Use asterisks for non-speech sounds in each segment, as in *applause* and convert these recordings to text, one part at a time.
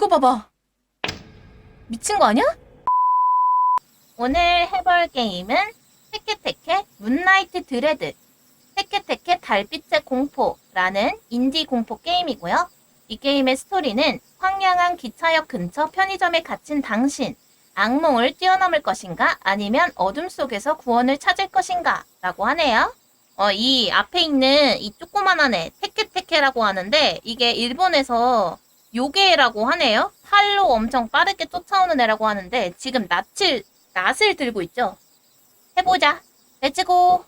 이거 봐봐. 미친 거 아니야? 오늘 해볼 게임은 테케테케 문나이트 드레드 테케테케 달빛의 공포라는 인디 공포 게임이고요. 이 게임의 스토리는 황량한 기차역 근처 편의점에 갇힌 당신 악몽을 뛰어넘을 것인가 아니면 어둠 속에서 구원을 찾을 것인가 라고 하네요. 어, 이 앞에 있는 이 조그만한 애 테케테케라고 하는데 이게 일본에서 요괴라고 하네요. 팔로 엄청 빠르게 쫓아오는 애라고 하는데 지금 낯을 낯을 들고 있죠. 해보자. 렛츠고.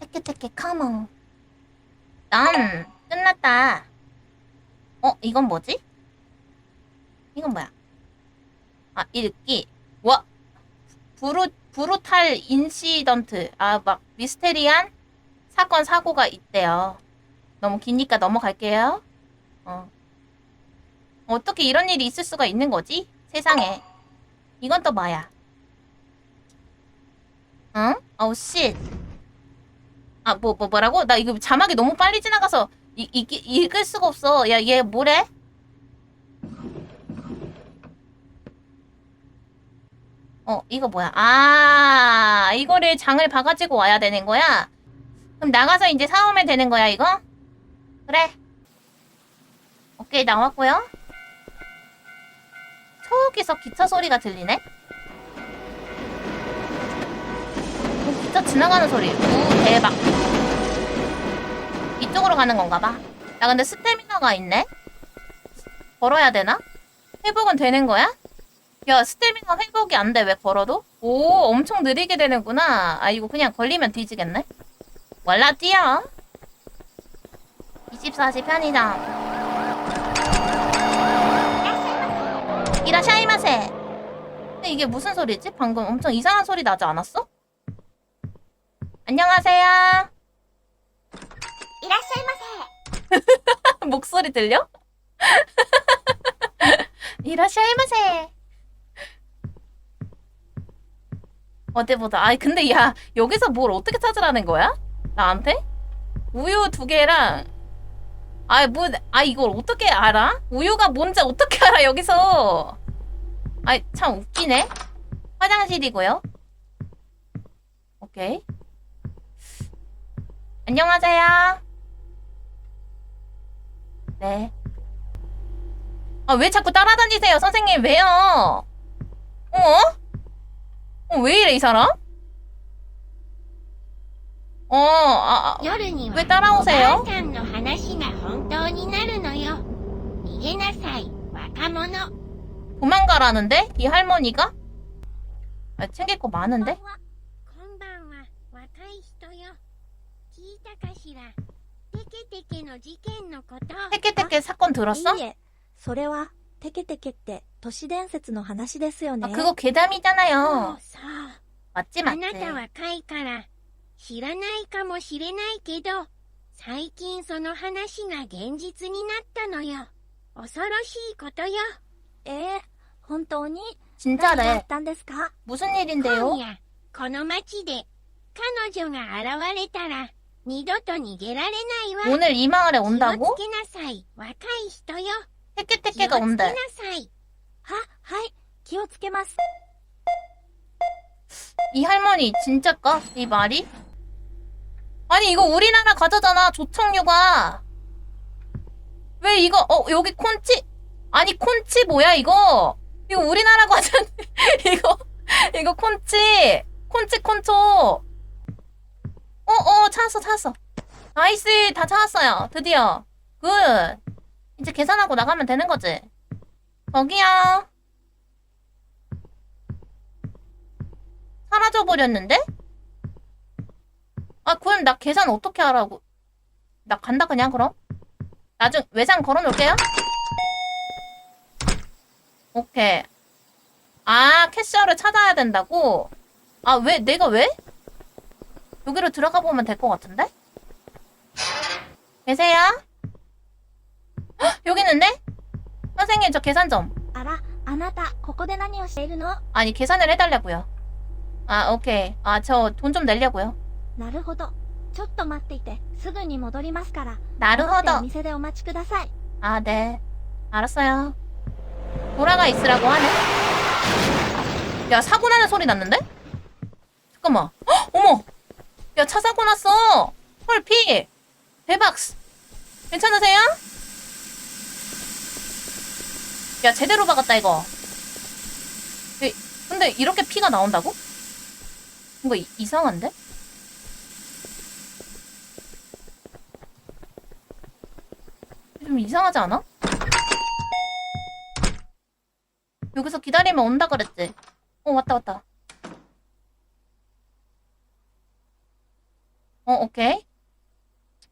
테케테케 카몽. 난 끝났다. 어 이건 뭐지? 이건 뭐야? 아 읽기. 와 브루 브루탈 인시던트. 아 막 미스테리한 사건 사고가 있대요. 너무 기니까 넘어갈게요. 어. 어떻게 이런 일이 있을 수가 있는 거지? 세상에. 이건 또 뭐야? 응? 어우, 씨. 아, 뭐, 뭐, 뭐라고? 나 이거 자막이 너무 빨리 지나가서 이, 이, 읽을 수가 없어. 야, 얘 뭐래? 어, 이거 뭐야? 아, 이거를 장을 봐가지고 와야 되는 거야? 그럼 나가서 이제 사오면 되는 거야, 이거? 그래. 오케이, 나왔고요. 저기서 기차 소리가 들리네? 오, 기차 지나가는 소리. 오, 대박. 이쪽으로 가는 건가 봐. 나 근데 스태미나가 있네? 걸어야 되나? 회복은 되는 거야? 야, 스태미나 회복이 안 돼. 왜 걸어도? 오, 엄청 느리게 되는구나. 아, 이거 그냥 걸리면 뒤지겠네? 월라 뛰어. 24시 편의점. 이라샤이마세. 근데 이게 무슨 소리지? 방금 엄청 이상한 소리 나지 않았어? 안녕하세요. 이라샤이마세. *laughs* 목소리 들려? *laughs* 이라샤이마세. 어디 보자. 아 근데 야 여기서 뭘 어떻게 찾으라는 거야? 나한테? 우유 두 개랑 아이 뭐, 아 이걸 어떻게 알아? 우유가 뭔지 어떻게 알아 여기서? 아이 참 웃기네. 화장실이고요. 오케이. 안녕하세요. 네. 아, 왜 자꾸 따라다니세요, 선생님? 왜요? 어? 어, 왜 이래, 이 사람? 어, 아, 아, 夜には 왜 따라오세요? お母さんの話が さい、若者。 도망가라는데? 이 할머니가? 아, 챙길 거 많은데? こんばんは、若い人よ。聞いたかしら。テケテケの事件のこと。 테케테케 사건 들었어? いいえ、それは、テケテケって都市伝説の話ですよね。 아, 그거 そう 괴담이잖아요. そう。 맞지, あ 맞지. なた若いから知らないかもしれないけど、最近その話が現実になったのよ。 恐ろしいことよ。えー、本当に 진짜래. 何があったんですか 무슨 今 일인데요? 夜、この街で彼女が現れたら二度と逃げられないわ。 오늘 이 마을에 気を 온다고? つけなさい、若い人よ。気をつけ 테케테케가 な 온대. さい。は、はい、気をつけます。 이 할머니 진짜까? 이 말이? 아니 이거 우리나라 과자잖아 조청유가 왜 이거 어 여기 콘치? 아니 콘치 뭐야 이거? 이거 우리나라 과자인데. *laughs* 이거 이거 콘치. 콘치 콘초. 어어 찾았어 찾았어. 나이스 다 찾았어요. 드디어. 굿. 이제 계산하고 나가면 되는 거지. 저기요. 사라져 버렸는데? 아, 그럼 나 계산 어떻게 하라고? 나 간다 그냥 그럼? 나중 외상 걸어 놓을게요. 오케이. 아, 캐셔를 찾아야 된다고? 아, 왜 내가 왜? 여기로 들어가 보면 될 것 같은데? 계세요? 헉, 여기 있는데? 선생님, 저 계산 좀. あら、あなた、ここで何をしているの 아니, 계산을 해달라고요. 아, 오케이. 아, 저 돈 좀 내려고요. なるほど。 ちょっと待っていて、すぐに戻りますから。 나루호도. 戻ってお店でお待ちください。 아, 네. 알았어요. 돌아가 있으라고 하네. 야, 사고 나는 소리 났는데? 잠깐만. 헉, 어머! 야, 차 사고 났어! 헐, 피! 대박! 괜찮으세요? 야, 제대로 박았다, 이거. 에, 근데 이렇게 피가 나온다고? 이거 이, 이상한데? 좀 이상하지 않아? 여기서 기다리면 온다 그랬지? 어 왔다 왔다. 어 오케이.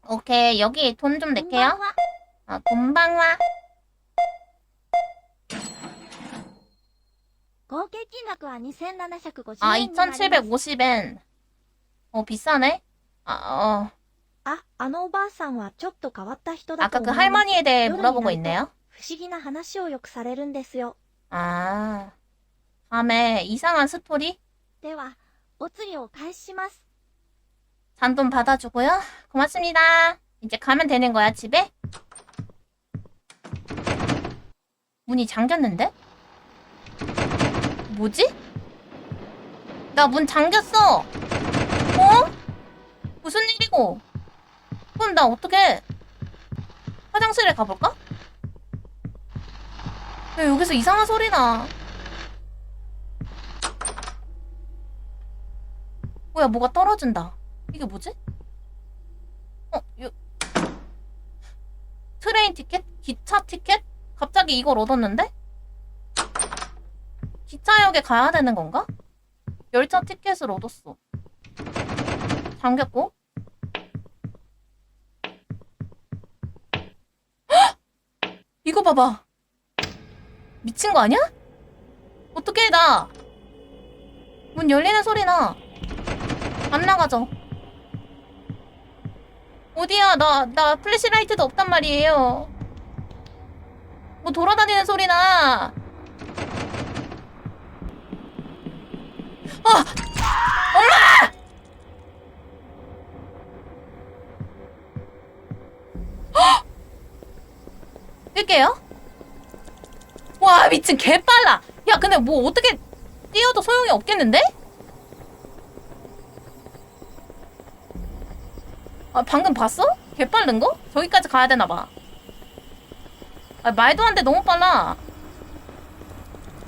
오케이 여기 돈 좀 낼게요. 아 곰방화. 아 2750엔. 어 비싸네? 아어. あ、あのおばあさんはちょっと変わった人だと 아까 思 그 います。 할머니에 대해夜に 물어보고 なると 있네요. 不思議な話をよくされるんですよ。 아. 밤에 이상한 스토리? では、お釣りをお返しします。 잔돈 받아주고요. 고맙습니다. 이제 가면 되는 거야, 집에? 문이 잠겼는데? 뭐지? 나 문 잠겼어! 어? 무슨 일이고? 그럼 나 어떻게 화장실에 가볼까? 야, 여기서 이상한 소리 나. 뭐야, 뭐가 떨어진다. 이게 뭐지? 어, 요... 트레인 티켓? 기차 티켓? 갑자기 이걸 얻었는데? 기차역에 가야 되는 건가? 열차 티켓을 얻었어. 잠겼고. 이거 봐봐. 미친 거 아니야? 어떻게 나? 문 열리는 소리 나. 안 나가죠. 어디야? 나, 나 플래시라이트도 없단 말이에요. 뭐 돌아다니는 소리 나. 아! 엄마! 헉! 뛸게요. 와, 미친 개빨라. 야, 근데 뭐 어떻게 뛰어도 소용이 없겠는데? 아, 방금 봤어? 개빠른 거? 저기까지 가야 되나 봐. 아, 말도 안 돼. 너무 빨라.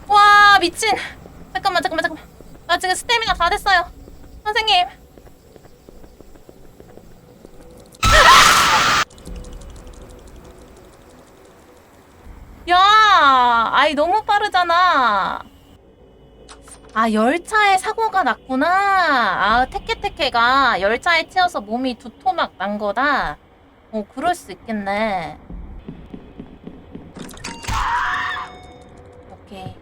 와, 미친. 잠깐만, 잠깐만, 잠깐만. 나 지금 스태미나 다 됐어요. 선생님. 야, 아이 너무 빠르잖아. 아, 열차에 사고가 났구나. 아, 테케테케가 열차에 치여서 몸이 두토막 난 거다. 어, 그럴 수 있겠네. 오케이.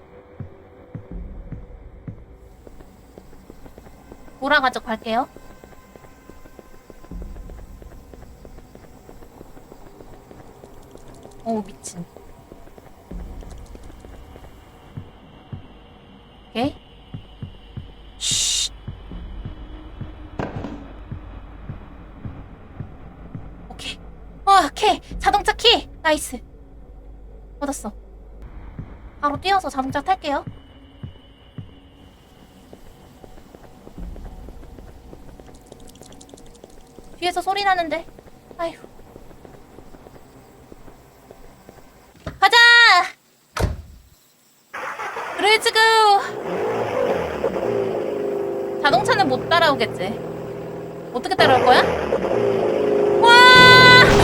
돌아가지고 갈게요. 오, 미친. 오케이. 쉿. 오케이. 와, 오케이. 자동차 키. 나이스. 얻었어. 바로 뛰어서 자동차 탈게요. 뒤에서 소리 나는데. 아휴. 가자! 렛츠고! 자동차는 못 따라오겠지. 어떻게 따라올 거야? 와!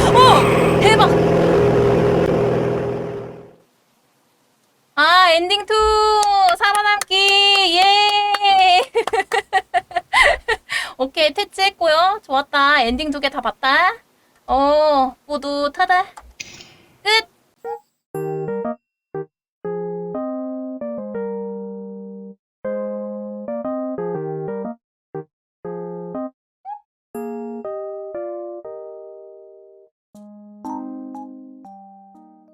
어! 대박! 아, 엔딩 2! 살아남기! 예! *laughs* 오케이, 퇴치했고요. 좋았다. 엔딩 두 개 다 봤다. 어, 모두 타다. 끝!